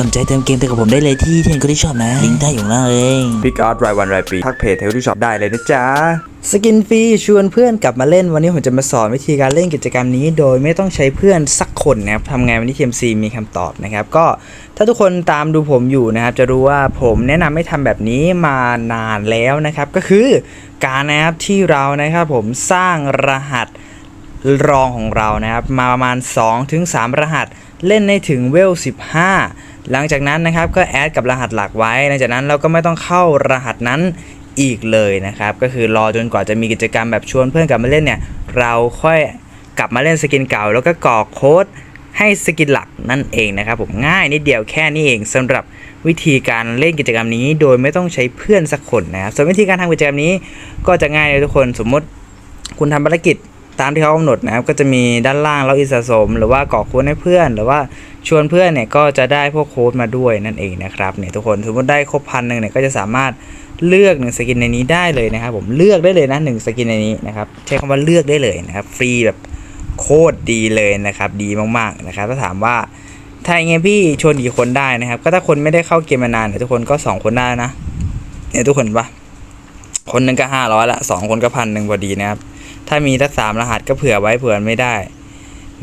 สนใจเติมเกมเติมกับผมได้เลยที่เทนก็ได้ชอบนะ ลิงก์ใต้อยู่ข้างล่างเลยพิกอาร์ตรายวันรายปีทักเพจเทลที่ช็อปได้เลยนะจ๊ะสกินฟรีชวนเพื่อนกลับมาเล่นวันนี้ผมจะมาสอนวิธีการเล่นกิจกรรมนี้ โดยไม่ต้องใช้เพื่อนสักคนนะครับทำไงวันนี้ TMC มีคำตอบนะครับ ก็ถ้าทุกคนตามดูผมอยู่นะครับ จะรู้ว่าผมแนะนำให้ทำแบบนี้มานานแล้วนะครับ ก็คือการนะครับที่เรานะครับผมสร้างรหัสรองของเรานะครับ มาประมาณ 2-3ถึง3รหัสเล่นในถึงเวล 15 หลังจากนั้นนะครับก็แอดกับรหัสหลักไว้ หลังจากนั้นเราก็ไม่ต้องเข้ารหัสนั้นอีกเลยนะครับ ก็คือรอจนกว่าจะมีกิจกรรมแบบชวนเพื่อนกลับมาเล่นเนี่ย เราค่อยกลับมาเล่นสกินเก่า แล้วก็กรอกโค้ดให้สกินหลักนั่นเองนะครับผมง่ายนิดเดียวแค่นี้เองสำหรับวิธีการเล่นกิจกรรมนี้ โดยไม่ต้องใช้เพื่อนสักคนนะครับส่วนวิธีการทำกิจกรรมนี้ก็จะง่ายเลยทุกคนสมมติคุณทำภารกิจตามที่เขากำหนดนะครับก็จะมีด้านล่างแล้วอิสระสม หรือว่ากรอกโค้ดให้เพื่อน หรือว่า ชวนเพื่อนเนี่ยก็จะได้พวกโค้ดมาด้วยนั่นเองนะครับเนี่ยทุกคนสมมติได้ครบพันหนึ่งเนี่ยก็จะสามารถเลือกหนึ่งสกินในนี้ได้เลยนะครับผมเลือกได้เลยนะหนึ่งสกินในนี้นะครับใช้คำว่าเลือกได้เลยนะครับฟรีแบบโคตรดีเลยนะครับดีมากๆนะครับถ้าถามว่าถ้าอย่างเงี้ยพี่ชวนกี่คนได้นะครับ ก็ถ้าคนไม่ได้เข้าเกมมานานเนี่ยทุกคนก็สองคนได้นะเนี่ยทุกคนปะคนหนึ่งก็ห้าร้อยละสองคนก็พันหนึ่งพอดีนะครับถ้ามีทักสามรหัสก็เผื่อไว้เผื่อไม่ได้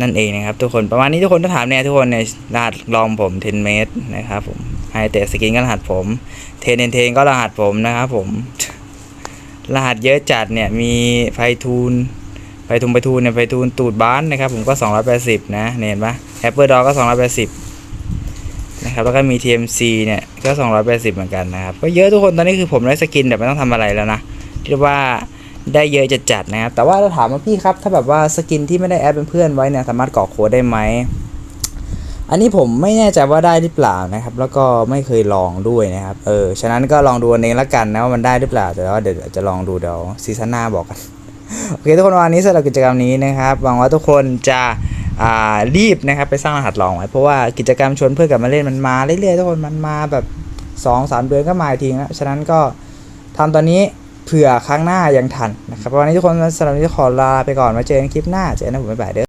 นั่นเองนะครับทุกคนประมาณนี้ทุกคนถ้าถามเนี่ยทุกคนเนี่ยรหัสลองผม10เมตรนะครับผมไฮเตสกินก็รหัสผมเทนเทนก็รหัสผมนะครับผม รหัสเยอะจัดเนี่ยมีไฟทูนไฟทูนไฟทูนเนี่ยไฟทูนตูดบ้านนะครับผมก็ 280 นะเนี่ยเห็นปะแอปเปิลดอก็ 280 นะครับแล้วก็มี TMC เนี่ยก็ 280 เหมือนกันนะครับก็เยอะทุกคนตอนนี้คือผมได้สกินแบบไม่ต้องทำอะไรแล้วนะเรียกว่า ได้เยอะจะจัดนะครับแต่ว่าถ้าถามว่าพี่ครับ ถ้าแบบว่าสกินที่ไม่ได้แอดเป็นเพื่อนไว้เนี่ยสามารถกรอกโค้ดได้ไหมอันนี้ผมไม่แน่ใจว่าได้หรือเปล่านะครับ แล้วก็ไม่เคยลองด้วยนะครับ เออ ฉะนั้นก็ลองดูเองละกันนะว่ามันได้หรือเปล่า แต่ว่าเดี๋ยวจะลองดูเดี๋ยวซีซั่นหน้าบอกกัน โอเคทุกคนวันนี้สำหรับกิจกรรมนี้นะครับ หวังว่าทุกคนจะอ่ารีบนะครับไปสร้างรหัสลองไว้ เพราะว่ากิจกรรมชวนเพื่อนกลับมาเล่นมันมาเรื่อยๆทุกคนมันมาแบบ2อสามเดือนก็มาอีกทีนะ ฉะนั้นก็ทำตอนนี้ ผื่อครั้งหน้ายังทันนะครับวันนี้ทุกคนสำหรับวันนี้ขอลาไปก่อนมาเจอกันคลิปหน้าเจอกันนะผมบ๊ายบายเด้อ